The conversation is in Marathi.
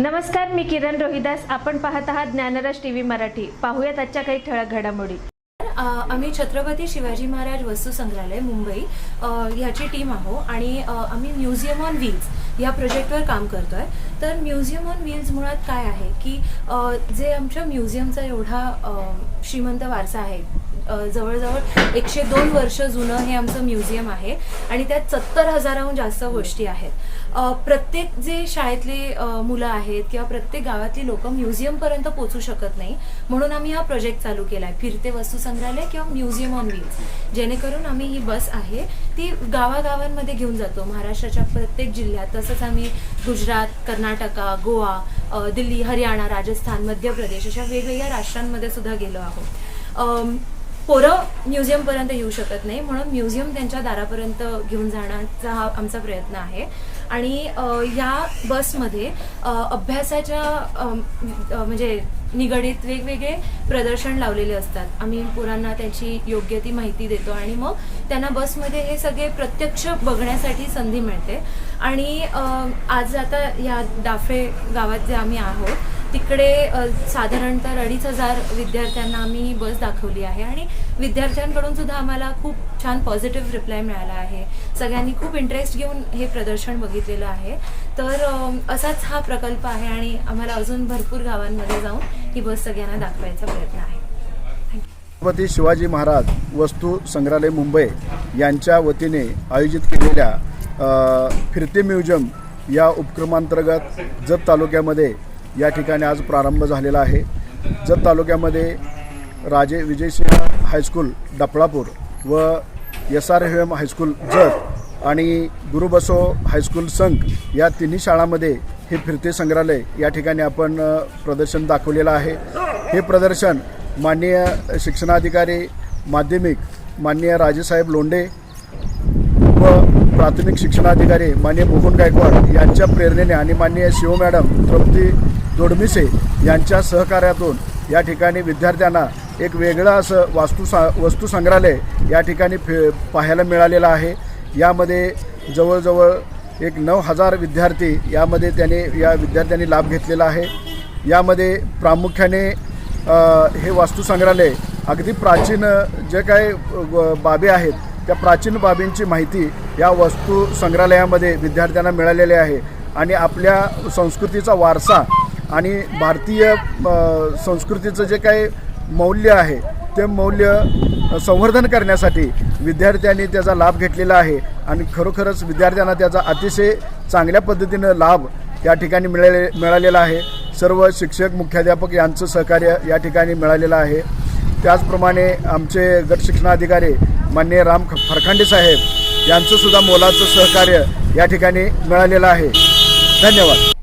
नमस्कार मी किरण रोहिदास. आपण पाहत आहात ज्ञानराज टीव्ही मराठी. पाहूयात आजच्या काही ठळक घडामोडी. आम्ही छत्रपती शिवाजी महाराज वस्तू संग्रहालय मुंबई ह्याची टीम आहो आणि आम्ही म्युझियम ऑन व्हील्स या प्रोजेक्टवर काम करतोय. तर म्युझियम ऑन व्हील्स मुळात काय आहे की जे आमच्या म्युझियमचा एवढा श्रीमंत वारसा आहे जवळजवळ एकशे दोन वर्ष जुनं हे आमचं म्युझियम आहे आणि त्यात सत्तर हजाराहून जास्त गोष्टी आहेत. प्रत्येक जे शाळेतले मुलं आहेत किंवा प्रत्येक गावातली लोकं म्युझियमपर्यंत पोचू शकत नाही म्हणून आम्ही हा प्रोजेक्ट चालू केला आहे फिरते वस्तू संग्रहालय किंवा म्युझियम ऑन व्हील्स. जेणेकरून आम्ही ही बस आहे ती गावागावांमध्ये घेऊन जातो महाराष्ट्राच्या प्रत्येक जिल्ह्यात. तसंच आम्ही गुजरात कर्नाटका गोवा दिल्ली हरियाणा राजस्थान मध्य प्रदेश अशा वेगवेगळ्या राष्ट्रांमध्ये सुद्धा गेलो आहोत. पोरं म्युझियमपर्यंत येऊ शकत नाही. म्हणून म्युझियम त्यांच्या दारापर्यंत घेऊन जाण्याचा हा आमचा प्रयत्न आहे. आणि या बसमध्ये अभ्यासाच्या म्हणजे निगडीत वेगवेगळे प्रदर्शन लावलेले असतात. आम्ही पोरांना त्यांची योग्य ती माहिती देतो आणि मग त्यांना बसमध्ये हे सगळे प्रत्यक्ष बघण्यासाठी संधी मिळते. आणि आज आता या दाफे गावात जे आम्ही आहोत तिकडे साधारणतः अडीच हजार विद्यार्थ्यांना आम्ही ही बस दाखवली आहे आणि विद्यार्थ्यांकडून सुद्धा आम्हाला खूप छान पॉझिटिव्ह रिप्लाय मिळाला आहे. सगळ्यांनी खूप इंटरेस्ट घेऊन हे प्रदर्शन बघितलेलं आहे. तर असाच हा प्रकल्प आहे आणि आम्हाला अजून भरपूर गावांमध्ये जाऊन ही बस सगळ्यांना दाखवायचा प्रयत्न आहे. छत्रपती शिवाजी महाराज वस्तू संग्रहालय मुंबई यांच्या वतीने आयोजित केलेल्या फिरते म्युझियम या उपक्रमांतर्गत जत तालुक्यामध्ये या ठिकाणी आज प्रारंभ झालेला आहे. जत तालुक्यामध्ये राजे विजयसिंह हायस्कूल डफळापूर व S R M high school Jat आणि गुरुबसो हायस्कूल संघ या तिन्ही शाळांमध्ये हे फिरते संग्रहालय या ठिकाणी आपण प्रदर्शन दाखवलेलं आहे. हे प्रदर्शन माननीय शिक्षणाधिकारी माध्यमिक माननीय राजेसाहेब लोंढे व प्राथमिक शिक्षणाधिकारी माननीय मुकुंद गायकवाड यांच्या प्रेरणेने आणि माननीय शिव मॅडम तृप्ती दोडमिसे यांच्या सहकार्यातून या ठिकाणी विद्यार्थ्यांना एक वेगळं असं वास्तू सा वस्तू संग्रहालय या ठिकाणी फे पाहायला मिळालेलं आहे. यामध्ये जवळजवळ एक नऊ हजार विद्यार्थी यामध्ये त्याने या विद्यार्थ्यांनी लाभ घेतलेला आहे. यामध्ये प्रामुख्याने हे वास्तू संग्रहालय अगदी प्राचीन जे काय बाबी आहेत त्या प्राचीन बाबींची माहिती या वस्तू संग्रहालयामध्ये विद्यार्थ्यांना मिळालेली आहे. आणि आपल्या संस्कृतीचा वारसा आणि भारतीय संस्कृतीचं जे काही मौल्य आहे ते मौल्य संवर्धन करण्यासाठी विद्यार्थ्यांनी त्याचा लाभ घेतलेला आहे. आणि खरोखरच विद्यार्थ्यांना त्याचा अतिशय चांगल्या पद्धतीनं लाभ या ठिकाणी मिळाले मिळालेला आहे. सर्व शिक्षक मुख्याध्यापक यांचं सहकार्य या ठिकाणी मिळालेलं आहे. त्याचप्रमाणे आमचे गट शिक्षणाधिकारी मान्य राम फरखांडे साहेब यांचंसुद्धा मोलाचं सहकार्य या ठिकाणी मिळालेलं आहे. धन्यवाद.